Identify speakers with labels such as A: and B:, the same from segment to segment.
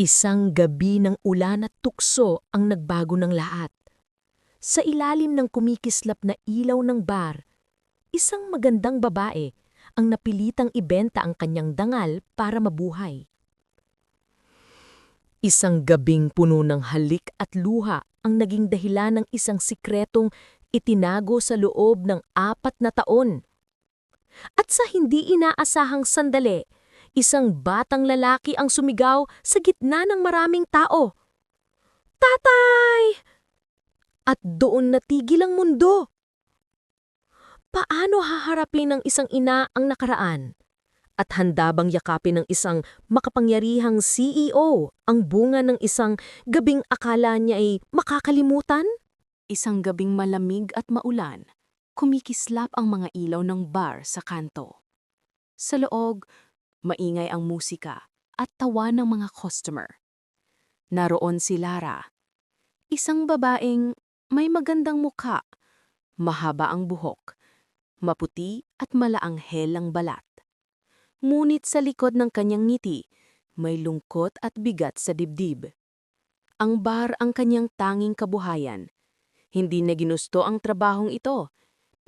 A: Isang gabi ng ulan at tukso ang nagbago ng lahat. Sa ilalim ng kumikislap na ilaw ng bar, isang magandang babae ang napilitang ibenta ang kanyang dangal para mabuhay. Isang gabing puno ng halik at luha ang naging dahilan ng isang sikretong itinago sa loob ng apat na taon. At sa hindi inaasahang sandali, isang batang lalaki ang sumigaw sa gitna ng maraming tao. Tatay! At doon natigil ang mundo. Paano haharapin ng isang ina ang nakaraan? At handa bang yakapin ng isang makapangyarihang CEO ang bunga ng isang gabing akala niya ay makakalimutan? Isang gabing malamig at maulan, kumikislap ang mga ilaw ng bar sa kanto. Sa loob, maingay ang musika at tawa ng mga customer. Naroon si Lara, isang babaeng may magandang mukha, mahaba ang buhok, maputi at malaanghel ang balat. Ngunit sa likod ng kanyang ngiti, may lungkot at bigat sa dibdib. Ang bar ang kanyang tanging kabuhayan. Hindi na ginusto ang trabahong ito,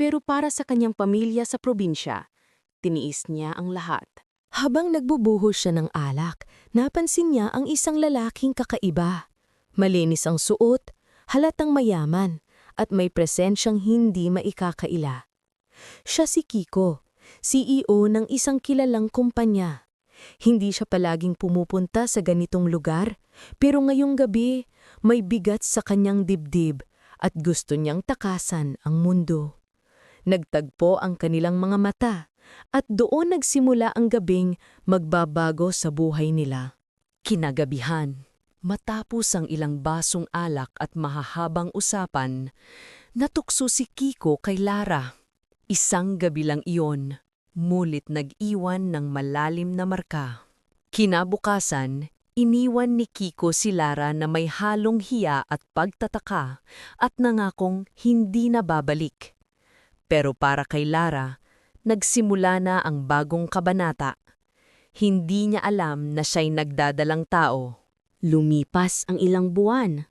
A: pero para sa kanyang pamilya sa probinsya, tiniis niya ang lahat. Habang nagbubuhos siya ng alak, napansin niya ang isang lalaking kakaiba. Malinis ang suot, halatang mayaman, at may presensyang hindi maikakaila. Siya si Kiko, CEO ng isang kilalang kumpanya. Hindi siya palaging pumupunta sa ganitong lugar, pero ngayong gabi may bigat sa kanyang dibdib at gusto niyang takasan ang mundo. Nagtagpo ang kanilang mga mata at doon nagsimula ang gabing magbabago sa buhay nila. Kinagabihan, matapos ang ilang basong alak at mahahabang usapan, natukso si Kiko kay Lara. Isang gabi lang iyon, mulit nag-iwan ng malalim na marka. Kinabukasan, iniwan ni Kiko si Lara na may halong hiya at pagtataka at nangakong hindi na babalik. Pero para kay Lara, nagsimula na ang bagong kabanata. Hindi niya alam na siya'y nagdadalang tao. Lumipas ang ilang buwan.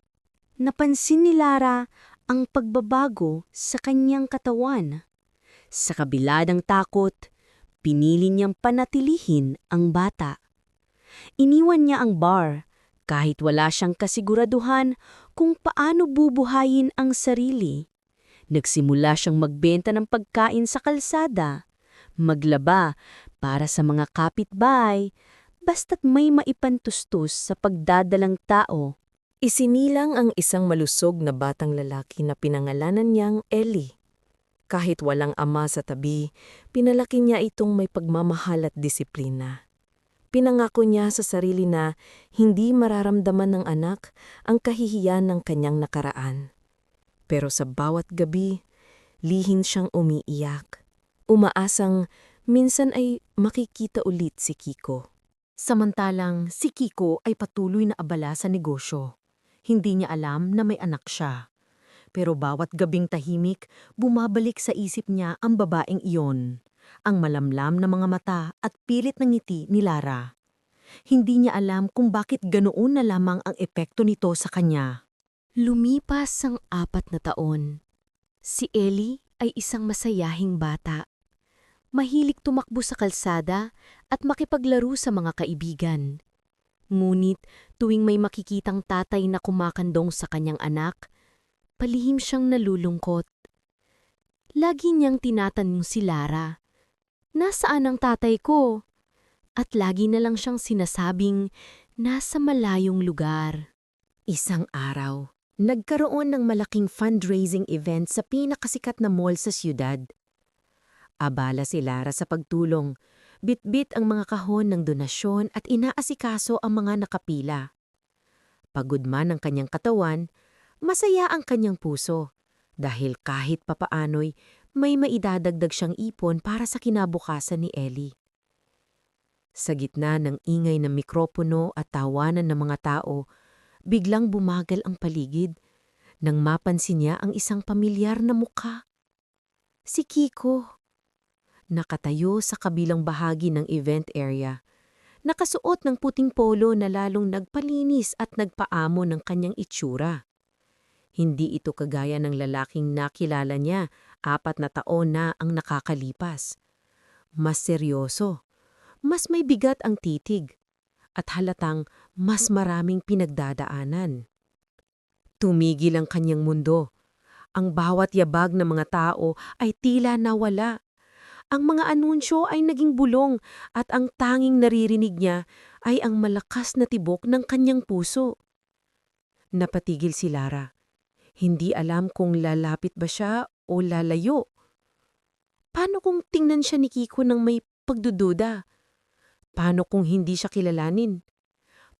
A: Napansin ni Lara ang pagbabago sa kanyang katawan. Sa kabila ng takot, pinili niyang panatilihin ang bata. Iniwan niya ang bar kahit wala siyang kasiguraduhan kung paano bubuhayin ang sarili. Nagsimula siyang magbenta ng pagkain sa kalsada, maglaba para sa mga kapitbahay, basta't may maipantustos sa pagdadalang tao. Isinilang ang isang malusog na batang lalaki na pinangalanan niyang Ellie. Kahit walang ama sa tabi, pinalaki niya itong may pagmamahal at disiplina. Pinangako niya sa sarili na hindi mararamdaman ng anak ang kahihiyan ng kanyang nakaraan. Pero sa bawat gabi, lihin siyang umiiyak. Umaasang minsan ay makikita ulit si Kiko. Samantalang si Kiko ay patuloy na abala sa negosyo. Hindi niya alam na may anak siya. Pero bawat gabing tahimik, bumabalik sa isip niya ang babaeng iyon, ang malamlam na mga mata at pilit ng ngiti ni Lara. Hindi niya alam kung bakit ganoon na lamang ang epekto nito sa kanya. Lumipas ang apat na taon. Si Ellie ay isang masayahing bata. Mahilig tumakbo sa kalsada at makipaglaro sa mga kaibigan. Ngunit tuwing may makikitang tatay na kumakandong sa kanyang anak, palihim siyang nalulungkot. Lagi niyang tinatanong si Lara, Nasaan ang tatay ko? At lagi na lang siyang sinasabing nasa malayong lugar. Isang araw, nagkaroon ng malaking fundraising event sa pinakasikat na mall sa siyudad. Abala si Lara sa pagtulong, bitbit ang mga kahon ng donasyon at inaasikaso ang mga nakapila. Pagod man ang kanyang katawan, Masaya ang kanyang puso dahil kahit papaano'y may maidadagdag siyang ipon para sa kinabukasan ni Ellie. Sa gitna ng ingay ng mikropono at tawanan ng mga tao, biglang bumagal ang paligid nang mapansin niya ang isang pamilyar na mukha. Si Kiko. Nakatayo sa kabilang bahagi ng event area. nakasuot ng puting polo na lalong nagpalinis at nagpaamo ng kanyang itsura. Hindi ito kagaya ng lalaking nakilala niya apat na taon na ang nakakalipas. Mas seryoso, mas may bigat ang titig, at halatang mas maraming pinagdadaanan. Tumigil ang kanyang mundo. Ang bawat yabag ng mga tao ay tila nawala. Ang mga anunsyo ay naging bulong at ang tanging naririnig niya ay ang malakas na tibok ng kanyang puso. Napatigil si Lara. Hindi alam kung lalapit ba siya o lalayo. Paano kung tingnan siya ni Kiko ng may pagdududa? Paano kung hindi siya kilalanin?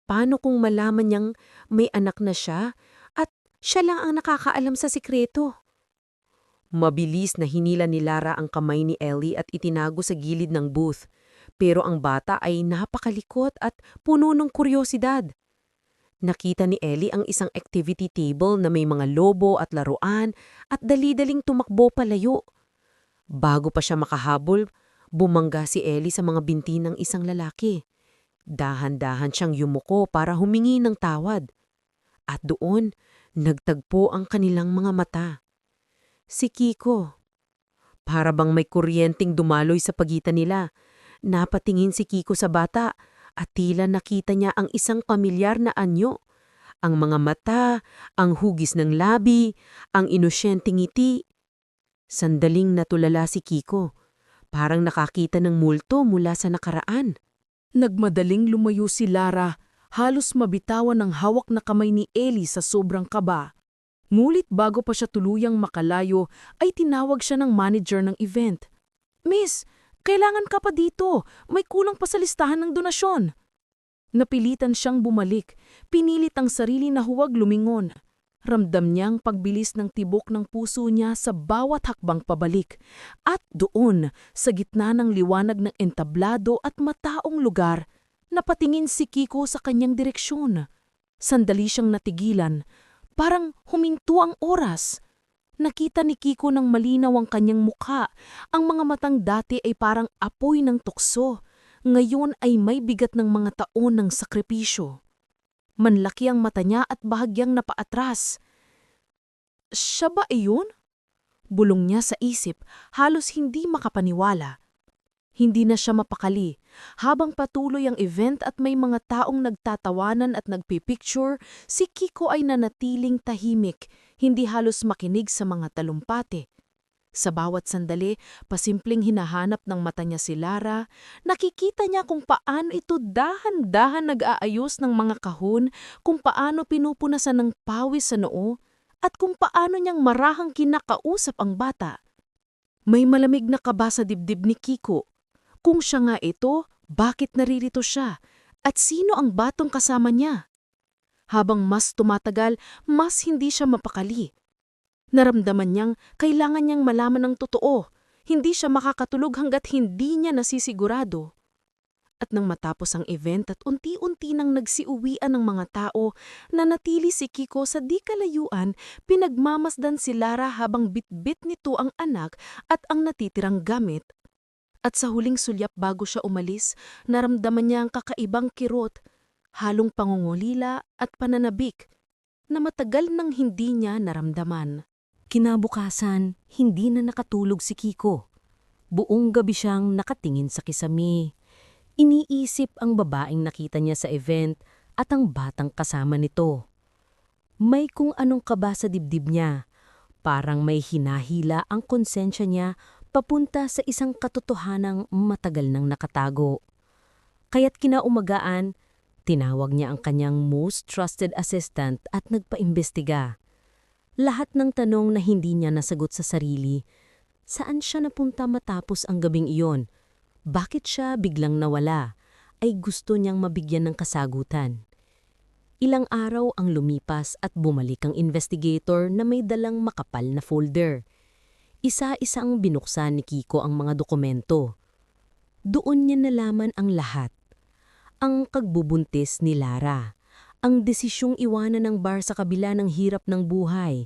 A: Paano kung malaman niyang may anak na siya at siya lang ang nakakaalam sa sikreto? Mabilis na hinila ni Lara ang kamay ni Ellie at itinago sa gilid ng booth. Pero ang bata ay napakalikot at puno ng kuryosidad. Nakita ni Ellie ang isang activity table na may mga lobo at laruan at dali-daling tumakbo palayo. Bago pa siya makahabol, bumangga si Ellie sa mga binti ng isang lalaki. Dahan-dahan siyang yumuko para humingi ng tawad. At doon, nagtagpo ang kanilang mga mata. Si Kiko. Para bang may kuryenteng dumaloy sa pagitan nila. Napatingin si Kiko sa bata at tila nakita niya ang isang pamilyar na anyo. Ang mga mata, ang hugis ng labi, ang inosyenteng ngiti. Sandaling natulala si Kiko. Parang nakakita ng multo mula sa nakaraan.
B: Nagmadaling lumayo si Lara, halos mabitawan ng hawak na kamay ni Ellie sa sobrang kaba. Ngulit bago pa siya tuluyang makalayo ay tinawag siya ng manager ng event. Miss, kailangan ka pa dito. May kulang pa sa listahan ng donasyon. Napilitan siyang bumalik. Pinilit ang sarili na huwag lumingon. Ramdam niyang pagbilis ng tibok ng puso niya sa bawat hakbang pabalik. At doon, sa gitna ng liwanag ng entablado at mataong lugar, napatingin si Kiko sa kanyang direksyon. Sandali siyang natigilan, parang huminto ang oras. Nakita ni Kiko ng malinaw ang kanyang mukha. Ang mga matang dati ay parang apoy ng tukso. Ngayon ay may bigat ng mga taon ng sakripisyo. Manlaki ang mata niya at bahagyang napaatras. Siya ba iyon? Bulong niya sa isip, halos hindi makapaniwala. Hindi na siya mapakali. Habang patuloy ang event at may mga taong nagtatawanan at nagpipicture, si Kiko ay nanatiling tahimik, hindi halos makinig sa mga talumpati. Sa bawat sandali, pasimpleng hinahanap ng mata niya si Lara, nakikita niya kung paano ito dahan-dahan nag-aayos ng mga kahon, kung paano pinupunasan ng pawis sa noo, at kung paano niyang marahang kinakausap ang bata. May malamig na kaba sa dibdib ni Kiko. Kung siya nga ito, bakit naririto siya? At sino ang batong kasama niya? Habang mas tumatagal, mas hindi siya mapakali. Naramdaman niyang kailangan niyang malaman ng totoo. Hindi siya makakatulog hanggat hindi niya nasisigurado. At nang matapos ang event at unti-unti nang nagsiuwian ng mga tao, nanatili si Kiko sa di kalayuan, pinagmamasdan si Lara habang bitbit nito ang anak at ang natitirang gamit. At sa huling sulyap bago siya umalis, naramdaman niya ang kakaibang kirot, halong pangungulila at pananabik na matagal nang hindi niya naramdaman.
A: Kinabukasan, hindi na nakatulog si Kiko. Buong gabi siyang nakatingin sa kisami. Iniisip ang babaeng nakita niya sa event at ang batang kasama nito. May kung anong kaba sa dibdib niya. Parang may hinahila ang konsensya niya papunta sa isang katotohanang matagal nang nakatago. Kaya't kinaumagaan, tinawag niya ang kanyang most trusted assistant at nagpaimbestiga. Lahat ng tanong na hindi niya nasagot sa sarili, saan siya napunta matapos ang gabing iyon? Bakit siya biglang nawala? Ay gusto niyang mabigyan ng kasagutan. Ilang araw ang lumipas at bumalik ang investigator na may dalang makapal na folder. Isa-isang binuksan ni Kiko ang mga dokumento. Doon niya nalaman ang lahat. Ang kagbubuntis ni Lara ang desisyong iwanan ng bar sa kabila ng hirap ng buhay.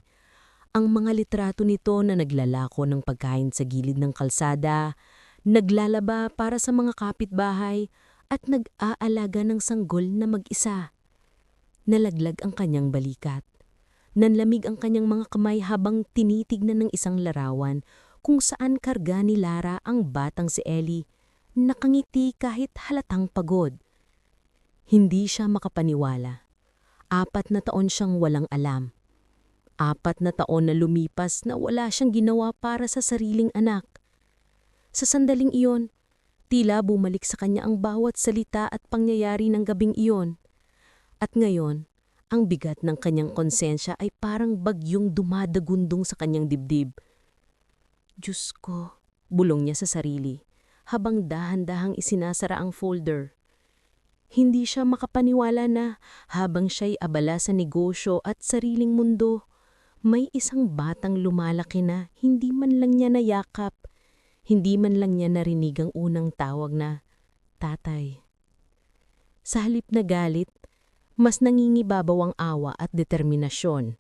A: Ang mga litrato nito na naglalako ng pagkain sa gilid ng kalsada, naglalaba para sa mga kapitbahay, at nag-aalaga ng sanggol na mag-isa. Nalaglag ang kanyang balikat. Nanlamig ang kanyang mga kamay habang tinitignan ng isang larawan kung saan karga ni Lara ang batang si Ellie, nakangiti kahit halatang pagod. Hindi siya makapaniwala. Apat na taon siyang walang alam. Apat na taon na lumipas na wala siyang ginawa para sa sariling anak. Sa sandaling iyon, tila bumalik sa kanya ang bawat salita at pangyayari ng gabing iyon. At ngayon, ang bigat ng kanyang konsensya ay parang bagyong dumadagundong sa kanyang dibdib. Diyos ko, bulong niya sa sarili, habang dahan-dahang isinasara ang folder. Hindi siya makapaniwala na habang siya'y abala sa negosyo at sariling mundo, may isang batang lumalaki na hindi man lang niya nayakap, hindi man lang niya narinig ang unang tawag na tatay. Sa halip na galit, mas nangingibabaw ang awa at determinasyon.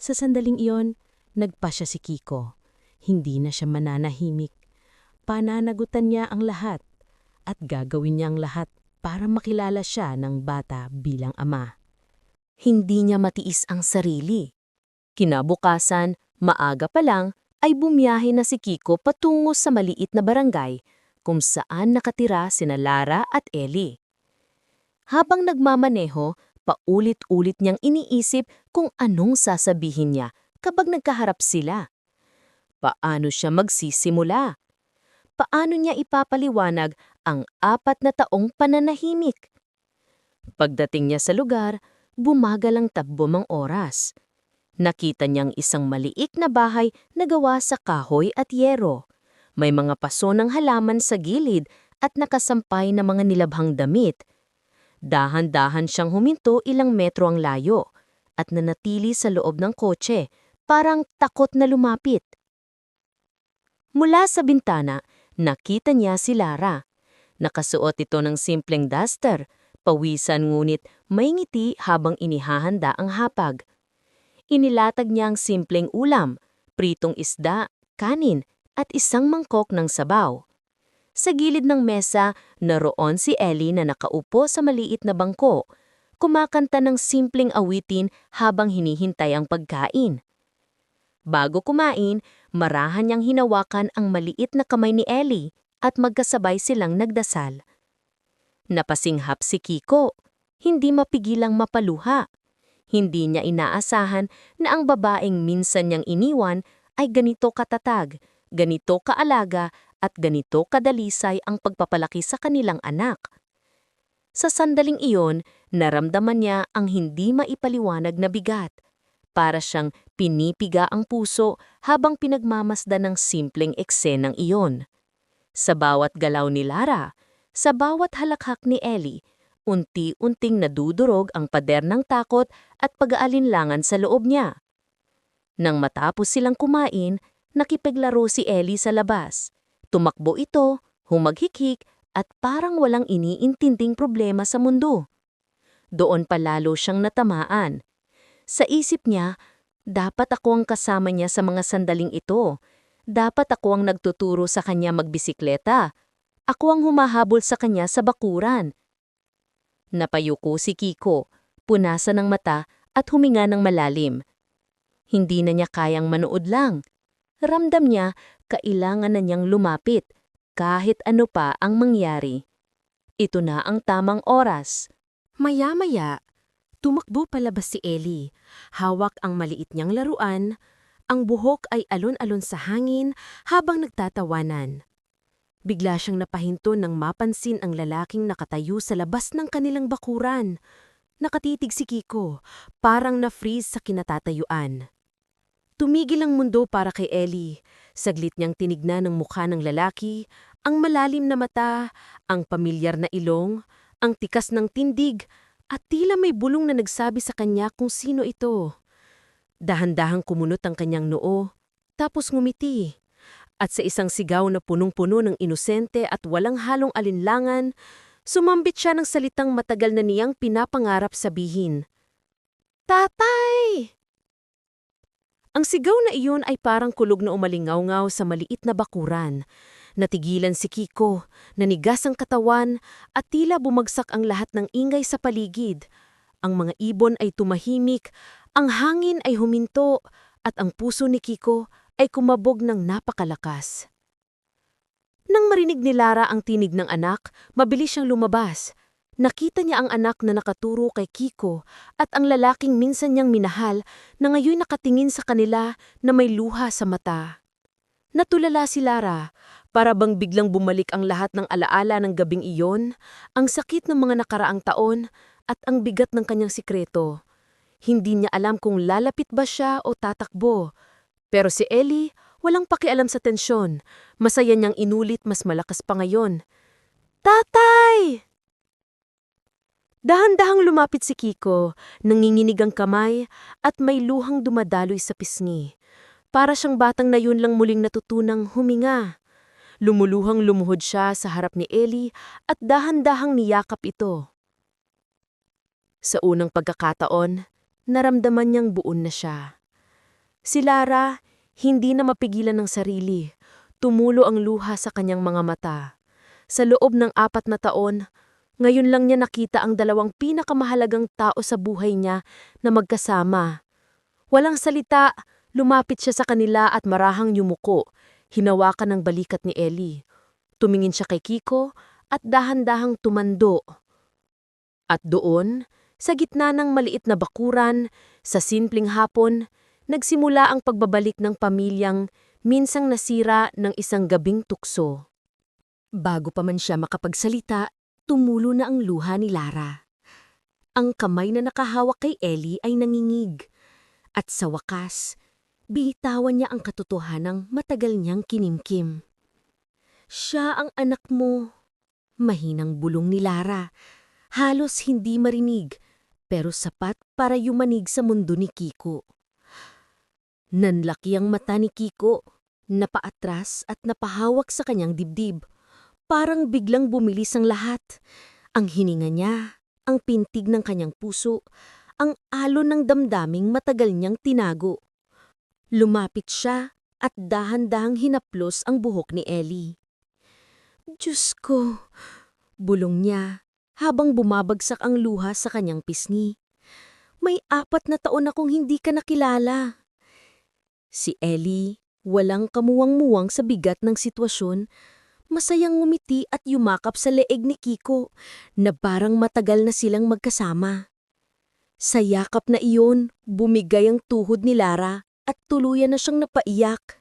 A: Sa sandaling iyon, nagpa siya si Kiko. Hindi na siya mananahimik. Pananagutan niya ang lahat at gagawin niya ang lahat para makilala siya ng bata bilang ama. Hindi niya matiis ang sarili. Kinabukasan, maaga pa lang, ay bumiyahe na si Kiko patungo sa maliit na barangay kung saan nakatira sina Lara at Ellie. Habang nagmamaneho, paulit-ulit niyang iniisip kung anong sasabihin niya kapag nagkaharap sila. Paano siya magsisimula? Paano niya ipapaliwanag ang apat na taong pananahimik? Pagdating niya sa lugar, bumagal ang tagbom ang oras. Nakita niyang isang maliik na bahay na gawa sa kahoy at yero. May mga paso ng halaman sa gilid at nakasampay na mga nilabhang damit. Dahan-dahan siyang huminto ilang metro ang layo at nanatili sa loob ng kotse, parang takot na lumapit. Mula sa bintana, nakita niya si Lara. Nakasuot ito ng simpleng duster, pawisan ngunit may ngiti habang inihahanda ang hapag. Inilatag niya ang simpleng ulam, pritong isda, kanin, at isang mangkok ng sabaw. Sa gilid ng mesa, naroon si Ellie na nakaupo sa maliit na bangko, kumakanta ng simpleng awitin habang hinihintay ang pagkain. Bago kumain, marahan niyang hinawakan ang maliit na kamay ni Ellie at magkasabay silang nagdasal. Napasinghap si Kiko, hindi mapigilang mapaluha. Hindi niya inaasahan na ang babaeng minsan niyang iniwan ay ganito katatag, ganito kaalaga at ganito kadalisay ang pagpapalaki sa kanilang anak. Sa sandaling iyon, naramdaman niya ang hindi maipaliwanag na bigat. Para siyang pinipiga ang puso habang pinagmamasdan ng simpleng eksenang iyon. Sa bawat galaw ni Lara, sa bawat halakhak ni Ellie, unti-unting nadudurog ang pader ng takot at pag-aalinlangan sa loob niya. Nang matapos silang kumain, nakipaglaro si Ellie sa labas. Tumakbo ito, humaghikik at parang walang iniintinding problema sa mundo. Doon palalo siyang natamaan. Sa isip niya, dapat ako ang kasama niya sa mga sandaling ito. Dapat ako ang nagtuturo sa kanya magbisikleta. Ako ang humahabol sa kanya sa bakuran. Napayuko si Kiko, punasan ng mata at huminga ng malalim. Hindi na niya kayang manood lang. Ramdam niya kailangan na niyang lumapit kahit ano pa ang mangyari. Ito na ang tamang oras. Maya-maya, tumakbo palabas si Ellie. Hawak ang maliit niyang laruan. Ang buhok ay alon-alon sa hangin habang nagtatawanan. Bigla siyang napahinto nang mapansin ang lalaking nakatayo sa labas ng kanilang bakuran. Nakatitig si Kiko, parang na-freeze sa kinatatayuan. Tumigil ang mundo para kay Ellie. Saglit niyang tinignan ang mukha ng lalaki, ang malalim na mata, ang pamilyar na ilong, ang tikas ng tindig, at tila may bulong na nagsabi sa kanya kung sino ito. Dahan-dahang kumunot ang kanyang noo, tapos ngumiti at sa isang sigaw na punong-puno ng inosente at walang halong alinlangan, sumambit siya ng salitang matagal na niyang pinapangarap sabihin. Tatay! Ang sigaw na iyon ay parang kulog na umalingaw-ngaw sa maliit na bakuran. Natigilan si Kiko, nanigas ang katawan at tila bumagsak ang lahat ng ingay sa paligid. Ang mga ibon ay tumahimik, ang hangin ay huminto, at ang puso ni Kiko ay kumabog ng napakalakas. Nang marinig ni Lara ang tinig ng anak, mabilis siyang lumabas. Nakita niya ang anak na nakaturo kay Kiko at ang lalaking minsan niyang minahal na ngayon nakatingin sa kanila na may luha sa mata. Natulala si Lara, para bang biglang bumalik ang lahat ng alaala ng gabing iyon, ang sakit ng mga nakaraang taon at ang bigat ng kanyang sikreto. Hindi niya alam kung lalapit ba siya o tatakbo. Pero si Ellie, walang pakialam sa tensyon. Masaya niyang inulit mas malakas pa ngayon. Tatay! Dahan-dahang lumapit si Kiko, nanginginig ang kamay at may luhang dumadaloy sa pisngi. Para siyang batang na yun lang muling natutunang huminga. Lumuluhang lumuhod siya sa harap ni Ellie at dahan-dahang niyakap ito. Sa unang pagkakataon, naramdaman niyang buon na siya. Si Lara, hindi na mapigilan ng sarili. Tumulo ang luha sa kanyang mga mata. Sa loob ng apat na taon, ngayon lang niya nakita ang dalawang pinakamahalagang tao sa buhay niya na magkasama. Walang salita, lumapit siya sa kanila at marahang yumuko, hinawakan ng balikat ni Ellie. Tumingin siya kay Kiko at dahan-dahang tumando. At doon, sa gitna ng maliit na bakuran, sa simpleng hapon, nagsimula ang pagbabalik ng pamilyang minsang nasira ng isang gabing tukso. Bago pa man siya makapagsalita, tumulo na ang luha ni Lara. Ang kamay na nakahawak kay Ellie ay nangingig. At sa wakas, bitawan niya ang katotohanang matagal niyang kinimkim. Siya ang anak mo. Mahinang bulong ni Lara. Halos hindi marinig, pero sapat para yumanig sa mundo ni Kiko. Nanlaki ang mata ni Kiko, napaatras at napahawak sa kanyang dibdib. Parang biglang bumilis ang lahat. Ang hininga niya, ang pintig ng kanyang puso, ang alon ng damdaming matagal niyang tinago. Lumapit siya at dahan-dahang hinaplos ang buhok ni Ellie. Diyos ko, bulong niya habang bumabagsak ang luha sa kanyang pisngi. May apat na taon akong hindi ka nakilala. Si Ellie, walang kamuwang-muwang sa bigat ng sitwasyon, masayang ngumiti at yumakap sa leeg ni Kiko na parang matagal na silang magkasama. Sa yakap na iyon, bumigay ang tuhod ni Lara at tuluyan na siyang napaiyak.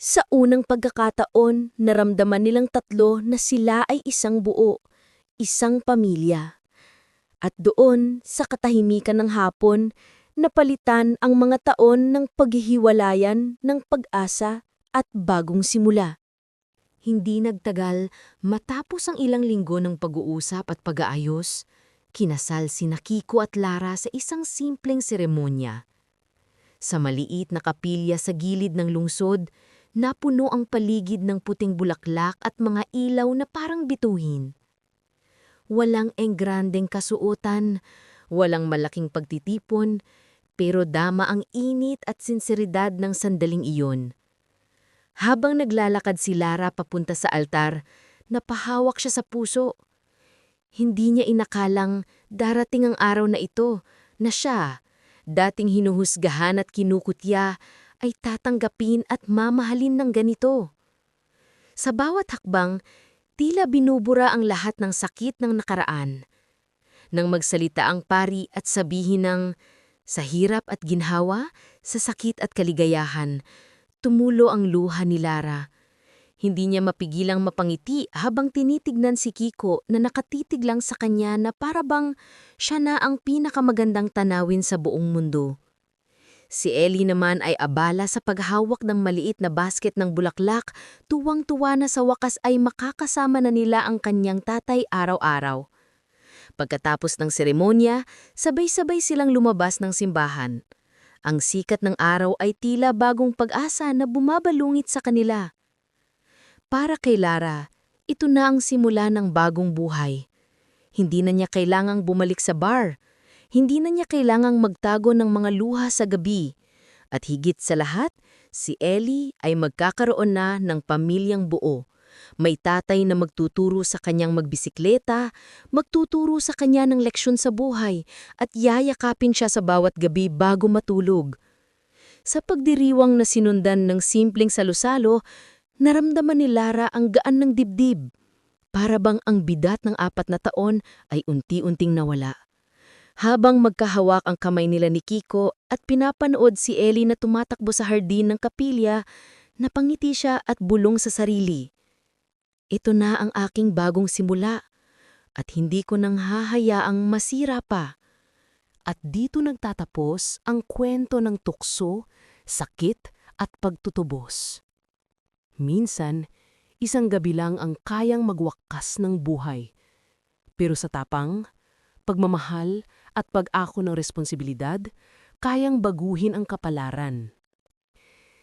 A: Sa unang pagkakataon, naramdaman nilang tatlo na sila ay isang buo, isang pamilya. At doon, sa katahimikan ng hapon, napalitan ang mga taon ng paghihiwalayan ng pag-asa at bagong simula. Hindi nagtagal, matapos ang ilang linggo ng pag-uusap at pag-aayos, kinasal si Nakiko at Lara sa isang simpleng seremonya. Sa maliit na kapilya sa gilid ng lungsod, napuno ang paligid ng puting bulaklak at mga ilaw na parang bituhin. Walang enggrandeng kasuotan, walang malaking pagtitipon, pero dama ang init at sinseridad ng sandaling iyon. Habang naglalakad si Lara papunta sa altar, napahawak siya sa puso. Hindi niya inakalang darating ang araw na ito na siya, dating hinuhusgahan at kinukutya, ay tatanggapin at mamahalin ng ganito. Sa bawat hakbang, tila binubura ang lahat ng sakit ng nakaraan. Nang magsalita ang pari at sabihin ng sa hirap at ginhawa, sa sakit at kaligayahan, tumulo ang luha ni Lara. Hindi niya mapigilang mapangiti habang tinitignan si Kiko na nakatitig lang sa kanya na parabang siya na ang pinakamagandang tanawin sa buong mundo. Si Ellie naman ay abala sa paghawak ng maliit na basket ng bulaklak, tuwang-tuwa na sa wakas ay makakasama na nila ang kanyang tatay araw-araw. Pagkatapos ng seremonya, sabay-sabay silang lumabas ng simbahan. Ang sikat ng araw ay tila bagong pag-asa na bumabalungit sa kanila. Para kay Lara, ito na ang simula ng bagong buhay. Hindi na niya kailangang bumalik sa bar. Hindi na niya kailangang magtago ng mga luha sa gabi. At higit sa lahat, si Ellie ay magkakaroon na ng pamilyang buo. May tatay na magtuturo sa kanyang magbisikleta, magtuturo sa kanya ng leksyon sa buhay, at yayakapin siya sa bawat gabi bago matulog. Sa pagdiriwang na sinundan ng simpleng salusalo, naramdaman ni Lara ang gaan ng dibdib. Para bang ang bidat ng apat na taon ay unti-unting nawala. Habang magkahawak ang kamay nila ni Kiko at pinapanood si Ellie na tumatakbo sa hardin ng kapilya, napangiti siya at bulong sa sarili. Ito na ang aking bagong simula at hindi ko nang hahayaang masira pa.
B: At dito nagtatapos ang kwento ng tukso, sakit at pagtutubos. Minsan, isang gabi lang ang kayang magwakas ng buhay. Pero sa tapang, pagmamahal at pag-ako ng responsibilidad, kayang baguhin ang kapalaran.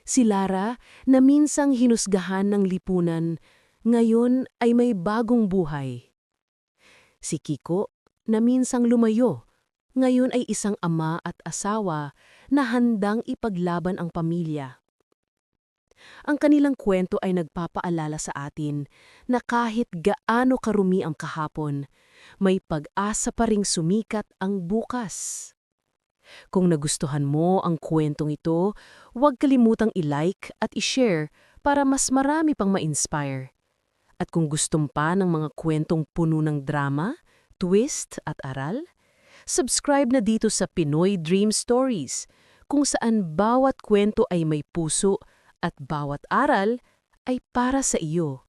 B: Si Lara na minsang hinusgahan ng lipunan, ngayon ay may bagong buhay. Si Kiko na minsang lumayo, ngayon ay isang ama at asawa na handang ipaglaban ang pamilya. Ang kanilang kwento ay nagpapaalala sa atin na kahit gaano karumi ang kahapon, may pag-asa pa ring sumikat ang bukas. Kung nagustuhan mo ang kwentong ito, huwag kalimutang i-like at i-share para mas marami pang ma-inspire. At kung gustong pa ng mga kwentong puno ng drama, twist at aral, subscribe na dito sa Pinoy Dream Stories, kung saan bawat kwento ay may puso at bawat aral ay para sa iyo.